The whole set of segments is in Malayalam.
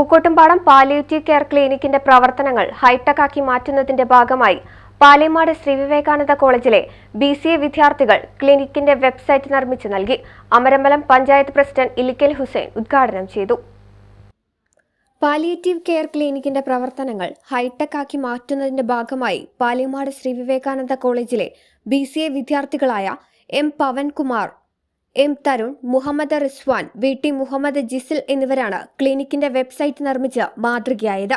Pookkottumpadam palliative care ക്ലിനിക്കിന്റെ പ്രവർത്തനങ്ങൾ ഹൈടെക് ആക്കി മാറ്റുന്നതിന്റെ ഭാഗമായി പാലേമാട് ശ്രീ വിവേകാനന്ദ കോളേജിലെ ബി സി എ വിദ്യാർത്ഥികൾ ക്ലിനിക്കിന്റെ വെബ്സൈറ്റ് നിർമ്മിച്ചു നൽകി. അമരമ്പലം പഞ്ചായത്ത് പ്രസിഡന്റ് ഇലിക്കൽ ഹുസൈൻ ഉദ്ഘാടനം ചെയ്തു. പാലിയേറ്റീവ് കെയർ ക്ലിനിക്കിന്റെ പ്രവർത്തനങ്ങൾ ഹൈടെക് ആക്കി മാറ്റുന്നതിന്റെ ഭാഗമായി പാലേമാട് ശ്രീ വിവേകാനന്ദ കോളേജിലെ B C A വിദ്യാർത്ഥികളായ M Pavankumar M Tarun Muhammad Rizwan V T Muhammad Jisil എന്നിവരാണ് ക്ലിനിക്കിന്റെ വെബ്സൈറ്റ് നിർമ്മിച്ച് മാതൃകയായത്.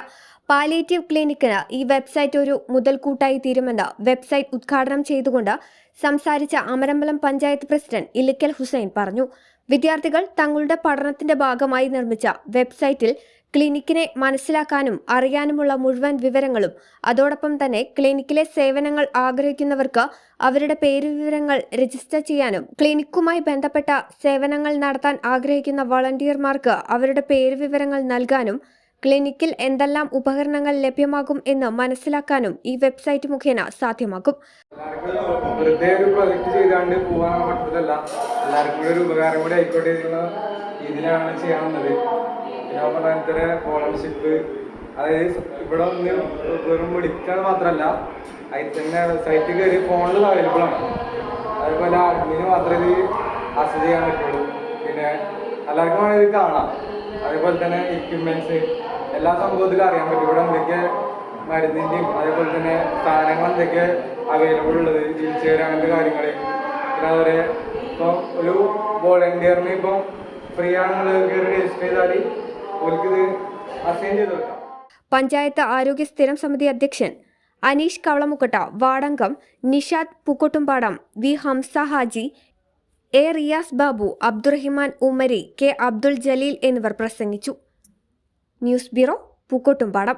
പാലിയേറ്റീവ് ക്ലിനിക്കിന് ഈ വെബ്സൈറ്റ് ഒരു മുതൽക്കൂട്ടായി തീരുമെന്ന് വെബ്സൈറ്റ് ഉദ്ഘാടനം ചെയ്തുകൊണ്ട് സംസാരിച്ച അമരമ്പലം പഞ്ചായത്ത് പ്രസിഡന്റ് ഇലിക്കൽ ഹുസൈൻ പറഞ്ഞു. വിദ്യാർത്ഥികൾ തങ്ങളുടെ പഠനത്തിന്റെ ഭാഗമായി നിർമ്മിച്ച വെബ്സൈറ്റിൽ ക്ലിനിക്കിനെ മനസ്സിലാക്കാനും അറിയാനുമുള്ള മുഴുവൻ വിവരങ്ങളും അതോടൊപ്പം തന്നെ ക്ലിനിക്കിലെ സേവനങ്ങൾ ആഗ്രഹിക്കുന്നവർക്ക് അവരുടെ പേര് വിവരങ്ങൾ രജിസ്റ്റർ ചെയ്യാനും ക്ലിനിക്കുമായി ബന്ധപ്പെട്ട സേവനങ്ങൾ നടത്താൻ ആഗ്രഹിക്കുന്ന വളണ്ടിയർമാർക്ക് അവരുടെ പേര് വിവരങ്ങൾ നൽകാനും ക്ലിനിക്കിൽ എന്തെല്ലാം ഉപകരണങ്ങൾ ലഭ്യമാകും എന്ന് മനസ്സിലാക്കാനും ഈ വെബ്സൈറ്റ് മുഖേന സാധ്യമാക്കും. ഒരു ചെയ്താണ്ട് എല്ലാവർക്കും ഒരു ഉപകാരം കൂടി എന്നുള്ള രീതിയിലാണ് ചെയ്യാവുന്നത് പറഞ്ഞാൽ പറഞ്ഞ സ്കോളർഷിപ്പ് അതായത് ഇവിടെ ഒന്ന് വെറും വിളിക്കാൻ മാത്രമല്ല അതിൽ തന്നെ സൈറ്റിൽ കയറി ഫോണിൽ അവൈലബിൾ ആണ്. അതേപോലെ അഡ്മിന് മാത്രമേ ഇത് ആക്സസ് ചെയ്യാൻ പറ്റുള്ളൂ. പിന്നെ എല്ലാവർക്കും വേണമെങ്കിൽ ഇത് കാണാം. അതേപോലെ തന്നെ എക്യുപ്മെന്റ്സ് എല്ലാ സംഭവത്തിലും അറിയാൻ പറ്റും. ഇവിടെ എന്തൊക്കെ മരുന്നിന്റെയും അതേപോലെ തന്നെ സാധനങ്ങൾ എന്തൊക്കെ അവൈലബിൾ ഉള്ളത് വീൽ ചെയർ അങ്ങനത്തെ കാര്യങ്ങൾ പിന്നെ അതുപോലെ ഇപ്പം ഒരു വോളണ്ടിയറിന് ഇപ്പം ഫ്രീ ആണെന്നുള്ളത് രജിസ്റ്റർ ചെയ്താൽ ഓൽക്കിത് അസൈൻ ചെയ്ത് പഞ്ചായത്ത് ആരോഗ്യ സ്ഥിരം സമിതി അധ്യക്ഷൻ Aneesh Kavalamukkatta Vadankam Nishad Pookkottumpadam V Hamsa Haji A Riyas Babu Abdurahiman Umari K Abdul Jaleel എന്നിവർ പ്രസംഗിച്ചു. News bureau Pookkottumpadam.